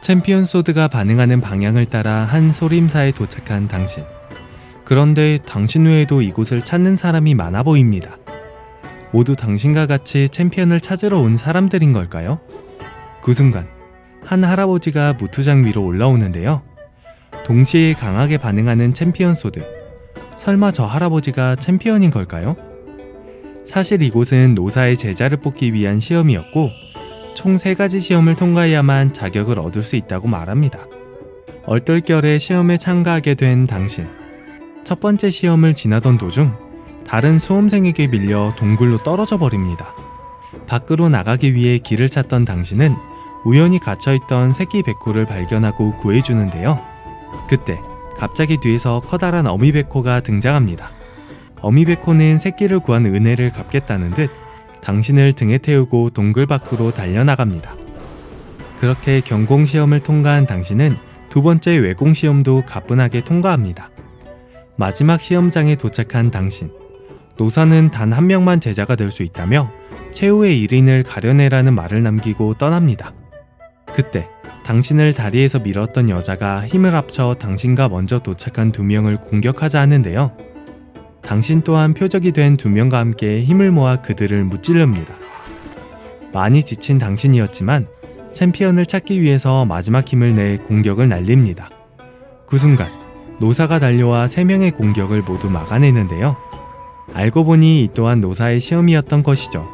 챔피언 소드가 반응하는 방향을 따라 한 소림사에 도착한 당신. 그런데 당신 외에도 이곳을 찾는 사람이 많아 보입니다. 모두 당신과 같이 챔피언을 찾으러 온 사람들인 걸까요? 그 순간 한 할아버지가 무투장 위로 올라오는데요. 동시에 강하게 반응하는 챔피언 소드. 설마 저 할아버지가 챔피언인 걸까요? 사실 이곳은 노사의 제자를 뽑기 위한 시험이었고 총세 가지 시험을 통과해야만 자격을 얻을 수 있다고 말합니다. 얼떨결에 시험에 참가하게 된 당신. 첫 번째 시험을 지나던 도중 다른 수험생에게 밀려 동굴로 떨어져 버립니다. 밖으로 나가기 위해 길을 찾던 당신은 우연히 갇혀있던 새끼 백호를 발견하고 구해주는데요. 그때 갑자기 뒤에서 커다란 어미 백호가 등장합니다. 어미 백호는 새끼를 구한 은혜를 갚겠다는 듯 당신을 등에 태우고 동굴 밖으로 달려나갑니다. 그렇게 경공시험을 통과한 당신은 두 번째 외공시험도 가뿐하게 통과합니다. 마지막 시험장에 도착한 당신. 노사는 단 한 명만 제자가 될 수 있다며 최후의 1인을 가려내라는 말을 남기고 떠납니다. 그때 당신을 다리에서 밀었던 여자가 힘을 합쳐 당신과 먼저 도착한 두 명을 공격하자 하는데요. 당신 또한 표적이 된 두 명과 함께 힘을 모아 그들을 무찌릅니다. 많이 지친 당신이었지만 챔피언을 찾기 위해서 마지막 힘을 내 공격을 날립니다. 그 순간 노사가 달려와 세 명의 공격을 모두 막아내는데요. 알고 보니 이 또한 노사의 시험이었던 것이죠.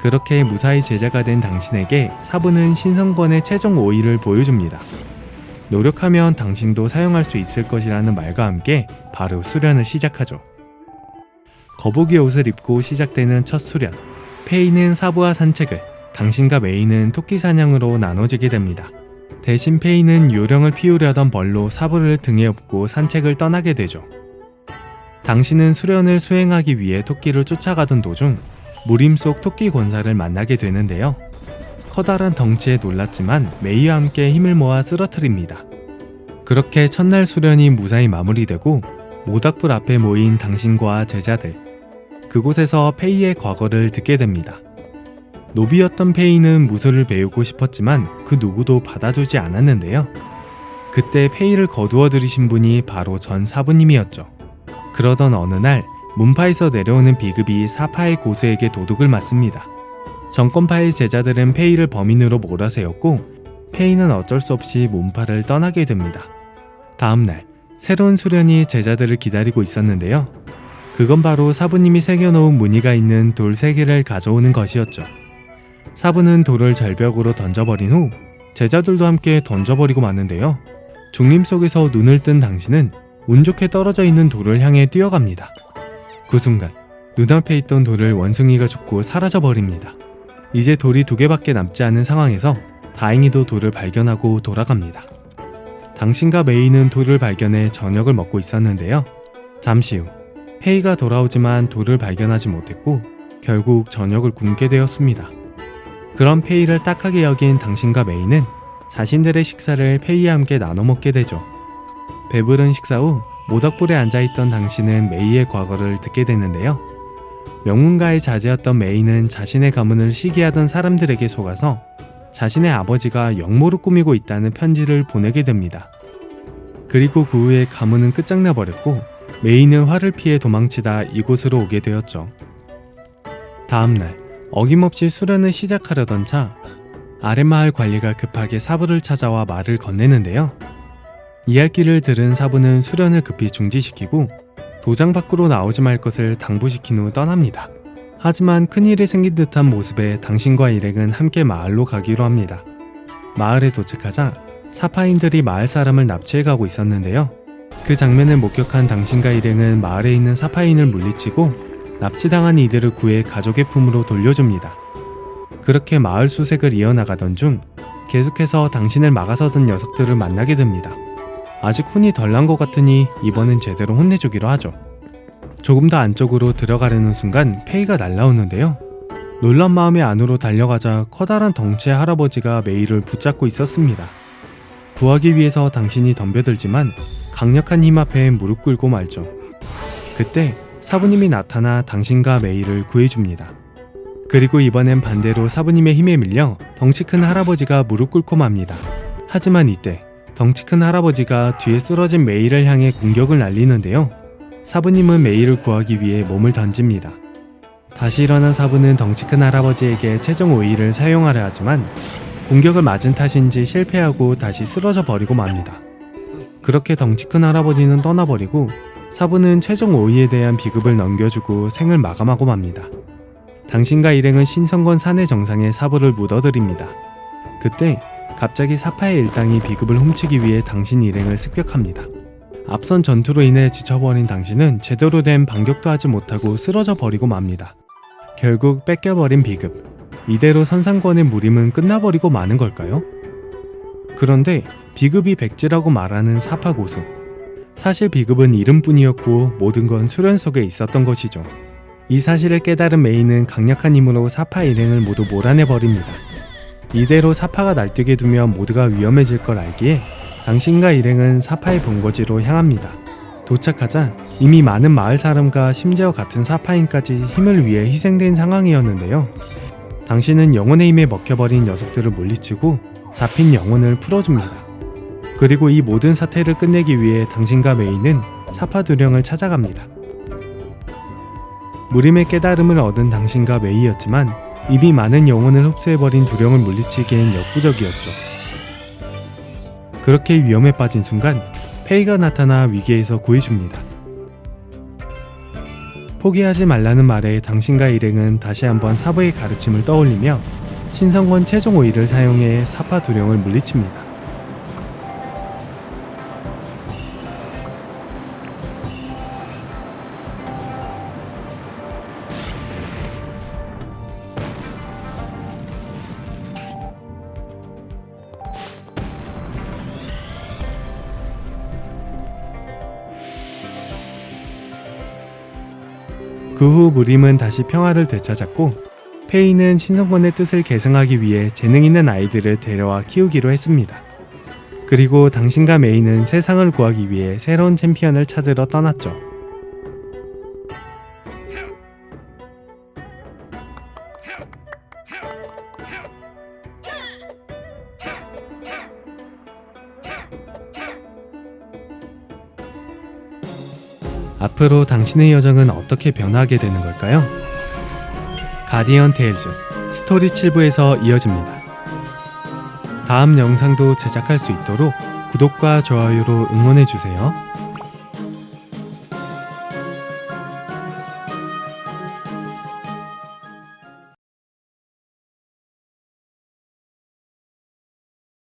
그렇게 무사히 제자가 된 당신에게 사부는 신성권의 최종 5위를 보여줍니다. 노력하면 당신도 사용할 수 있을 것이라는 말과 함께 바로 수련을 시작하죠. 거북이 옷을 입고 시작되는 첫 수련. 페이는 사부와 산책을, 당신과 메이는 토끼 사냥으로 나눠지게 됩니다. 대신 페이는 요령을 피우려던 벌로 사부를 등에 업고 산책을 떠나게 되죠. 당신은 수련을 수행하기 위해 토끼를 쫓아가던 도중 무림 속 토끼 권사를 만나게 되는데요. 커다란 덩치에 놀랐지만 메이와 함께 힘을 모아 쓰러뜨립니다. 그렇게 첫날 수련이 무사히 마무리되고 모닥불 앞에 모인 당신과 제자들. 그곳에서 페이의 과거를 듣게 됩니다. 노비였던 페이는 무술을 배우고 싶었지만 그 누구도 받아주지 않았는데요. 그때 페이를 거두어 들이신 분이 바로 전 사부님이었죠. 그러던 어느 날 문파에서 내려오는 비급이 사파의 고수에게 도둑을 맞습니다. 정권파의 제자들은 페이를 범인으로 몰아세웠고 페이는 어쩔 수 없이 문파를 떠나게 됩니다. 다음 날 새로운 수련이 제자들을 기다리고 있었는데요. 그건 바로 사부님이 새겨놓은 무늬가 있는 돌 3개를 가져오는 것이었죠. 사부는 돌을 절벽으로 던져버린 후 제자들도 함께 던져버리고 마는데요. 중림 속에서 눈을 뜬 당신은 운 좋게 떨어져 있는 돌을 향해 뛰어갑니다. 그 순간 눈앞에 있던 돌을 원숭이가 줍고 사라져 버립니다. 이제 돌이 두 개밖에 남지 않은 상황에서 다행히도 돌을 발견하고 돌아갑니다. 당신과 메이는 돌을 발견해 저녁을 먹고 있었는데요. 잠시 후 페이가 돌아오지만 돌을 발견하지 못했고 결국 저녁을 굶게 되었습니다. 그런 페이를 딱하게 여긴 당신과 메이는 자신들의 식사를 페이와 함께 나눠 먹게 되죠. 배부른 식사 후 모닥불에 앉아있던 당신은 메이의 과거를 듣게 되는데요. 명문가의 자제였던 메이는 자신의 가문을 시기하던 사람들에게 속아서 자신의 아버지가 역모를 꾸미고 있다는 편지를 보내게 됩니다. 그리고 그 후에 가문은 끝장나 버렸고 메이는 화를 피해 도망치다 이곳으로 오게 되었죠. 다음날 어김없이 수련을 시작하려던 차 아랫마을 관리가 급하게 사부를 찾아와 말을 건네는데요. 이야기를 들은 사부는 수련을 급히 중지시키고 도장 밖으로 나오지 말 것을 당부시킨 후 떠납니다. 하지만 큰일이 생긴 듯한 모습에 당신과 일행은 함께 마을로 가기로 합니다. 마을에 도착하자 사파인들이 마을 사람을 납치해 가고 있었는데요. 그 장면을 목격한 당신과 일행은 마을에 있는 사파인을 물리치고 납치당한 이들을 구해 가족의 품으로 돌려줍니다. 그렇게 마을 수색을 이어나가던 중 계속해서 당신을 막아서던 녀석들을 만나게 됩니다. 아직 혼이 덜 난 것 같으니 이번엔 제대로 혼내주기로 하죠. 조금 더 안쪽으로 들어가려는 순간 페이가 날라오는데요. 놀란 마음에 안으로 달려가자 커다란 덩치의 할아버지가 메이를 붙잡고 있었습니다. 구하기 위해서 당신이 덤벼들지만 강력한 힘 앞에 무릎 꿇고 말죠. 그때 사부님이 나타나 당신과 메이를 구해줍니다. 그리고 이번엔 반대로 사부님의 힘에 밀려 덩치 큰 할아버지가 무릎 꿇고 맙니다. 하지만 이때 덩치 큰 할아버지가 뒤에 쓰러진 메이를 향해 공격을 날리는데요. 사부님은 메이를 구하기 위해 몸을 던집니다. 다시 일어난 사부는 덩치 큰 할아버지에게 최종 오일을 사용하려 하지만 공격을 맞은 탓인지 실패하고 다시 쓰러져 버리고 맙니다. 그렇게 덩치 큰 할아버지는 떠나버리고 사부는 최종 오이에 대한 비급을 넘겨주고 생을 마감하고 맙니다. 당신과 일행은 신성권 산의 정상에 사부를 묻어드립니다. 그때 갑자기 사파의 일당이 비급을 훔치기 위해 당신 일행을 습격합니다. 앞선 전투로 인해 지쳐버린 당신은 제대로 된 반격도 하지 못하고 쓰러져 버리고 맙니다. 결국 뺏겨버린 비급. 이대로 선상권의 무림은 끝나버리고 마는 걸까요? 그런데 비급이 백지라고 말하는 사파 고수. 사실 비급은 이름뿐이었고 모든 건 수련 속에 있었던 것이죠. 이 사실을 깨달은 메이는 강력한 힘으로 사파 일행을 모두 몰아내버립니다. 이대로 사파가 날뛰게 두면 모두가 위험해질 걸 알기에 당신과 일행은 사파의 본거지로 향합니다. 도착하자 이미 많은 마을 사람과 심지어 같은 사파인까지 힘을 위해 희생된 상황이었는데요. 당신은 영혼의 힘에 먹혀버린 녀석들을 물리치고 잡힌 영혼을 풀어줍니다. 그리고 이 모든 사태를 끝내기 위해 당신과 메이는 사파 두령을 찾아갑니다. 무림의 깨달음을 얻은 당신과 메이였지만 이미 많은 영혼을 흡수해버린 두령을 물리치기엔 역부족이었죠. 그렇게 위험에 빠진 순간 페이가 나타나 위기에서 구해줍니다. 포기하지 말라는 말에 당신과 일행은 다시 한번 사부의 가르침을 떠올리며 신성권 최종 오일을 사용해 사파 두령을 물리칩니다. 그 후 무림은 다시 평화를 되찾았고 페이는 신성권의 뜻을 계승하기 위해 재능 있는 아이들을 데려와 키우기로 했습니다. 그리고 당신과 메이는 세상을 구하기 위해 새로운 챔피언을 찾으러 떠났죠. 앞으로 당신의 여정은 어떻게 변화하게 되는 걸까요? 가디언 테일즈 스토리 7부에서 이어집니다. 다음 영상도 제작할 수 있도록 구독과 좋아요로 응원해주세요.